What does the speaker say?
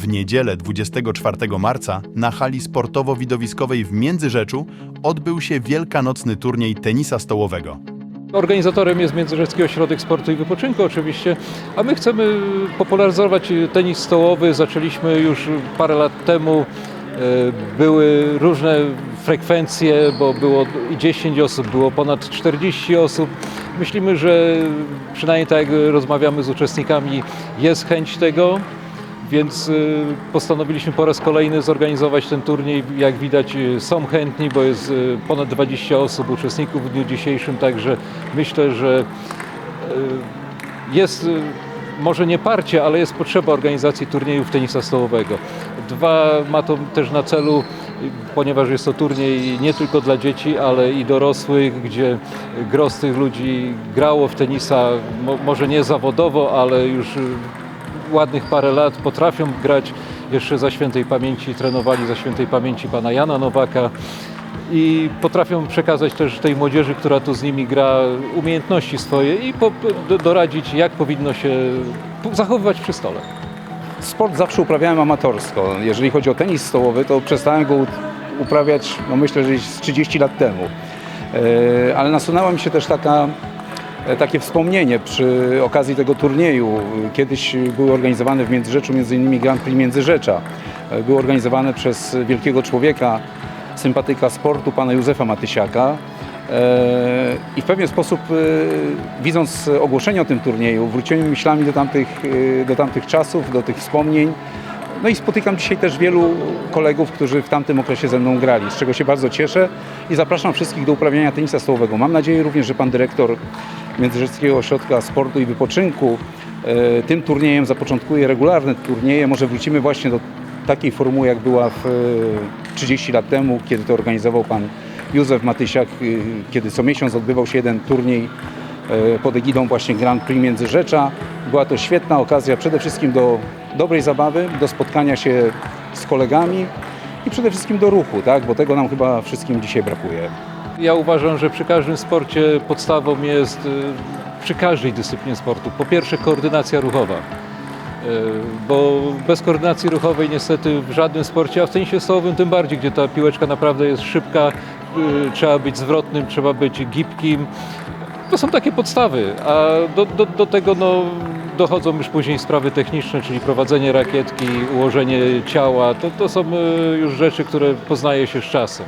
W niedzielę 24 marca na hali sportowo-widowiskowej w Międzyrzeczu odbył się wielkanocny turniej tenisa stołowego. Organizatorem jest Międzyrzecki Ośrodek Sportu i Wypoczynku oczywiście, a my chcemy popularyzować tenis stołowy. Zaczęliśmy już parę lat temu. E, Były różne frekwencje, bo było i 10 osób, było ponad 40 osób. Myślimy, że przynajmniej tak jak rozmawiamy z uczestnikami, jest chęć tego, więc y, postanowiliśmy po raz kolejny zorganizować ten turniej. Jak widać y, są chętni, bo jest y, ponad 20 osób uczestników w dniu dzisiejszym, także myślę, że jest może nie parcie, ale jest potrzeba organizacji turniejów tenisa stołowego. Dwa, ma to też na celu, ponieważ jest to turniej nie tylko dla dzieci, ale i dorosłych, gdzie gros tych ludzi grało w tenisa, mo, może nie zawodowo, ale już ładnych parę lat potrafią grać jeszcze za świętej pamięci, trenowali za świętej pamięci pana Jana Nowaka i potrafią przekazać też tej młodzieży, która tu z nimi gra, umiejętności swoje i doradzić, jak powinno się zachowywać przy stole. Sport zawsze uprawiałem amatorsko. Jeżeli chodzi o tenis stołowy, to przestałem go uprawiać, no myślę, że z 30 lat temu. E, Ale nasunęła mi się też taka, takie wspomnienie przy okazji tego turnieju. Kiedyś były organizowane w Międzyrzeczu m.in. Grand Prix Międzyrzecza. E, Były organizowane przez wielkiego człowieka, sympatyka sportu, pana Józefa Matysiaka. E, I w pewien sposób, e, widząc ogłoszenie o tym turnieju, wróciłem myślami do tamtych, e, do tamtych czasów, do tych wspomnień. No i spotykam dzisiaj też wielu kolegów, którzy w tamtym okresie ze mną grali, z czego się bardzo cieszę i zapraszam wszystkich do uprawiania tenisa stołowego. Mam nadzieję również, że pan dyrektor Międzyrzeckiego Ośrodka Sportu i Wypoczynku e, tym turniejem zapoczątkuje regularne turnieje. Może wrócimy właśnie do takiej formuły, jak była w, e, 30 lat temu, kiedy to organizował pan Józef Matysiak, e, kiedy co miesiąc odbywał się jeden turniej e, pod egidą właśnie Grand Prix Międzyrzecza. Była to świetna okazja przede wszystkim do dobrej zabawy, do spotkania się z kolegami i przede wszystkim do ruchu, tak? bo tego nam chyba wszystkim dzisiaj brakuje. Ja uważam, że przy każdym sporcie podstawą jest, y, przy każdej dyscyplinie sportu, po pierwsze koordynacja ruchowa. Y, Bo bez koordynacji ruchowej niestety w żadnym sporcie, a w tenisie stołowym tym bardziej, gdzie ta piłeczka naprawdę jest szybka, y, trzeba być zwrotnym, trzeba być gibkim. To są takie podstawy, a do, do, do tego no, dochodzą już później sprawy techniczne, czyli prowadzenie rakietki, ułożenie ciała. To, to są już rzeczy, które poznaje się z czasem.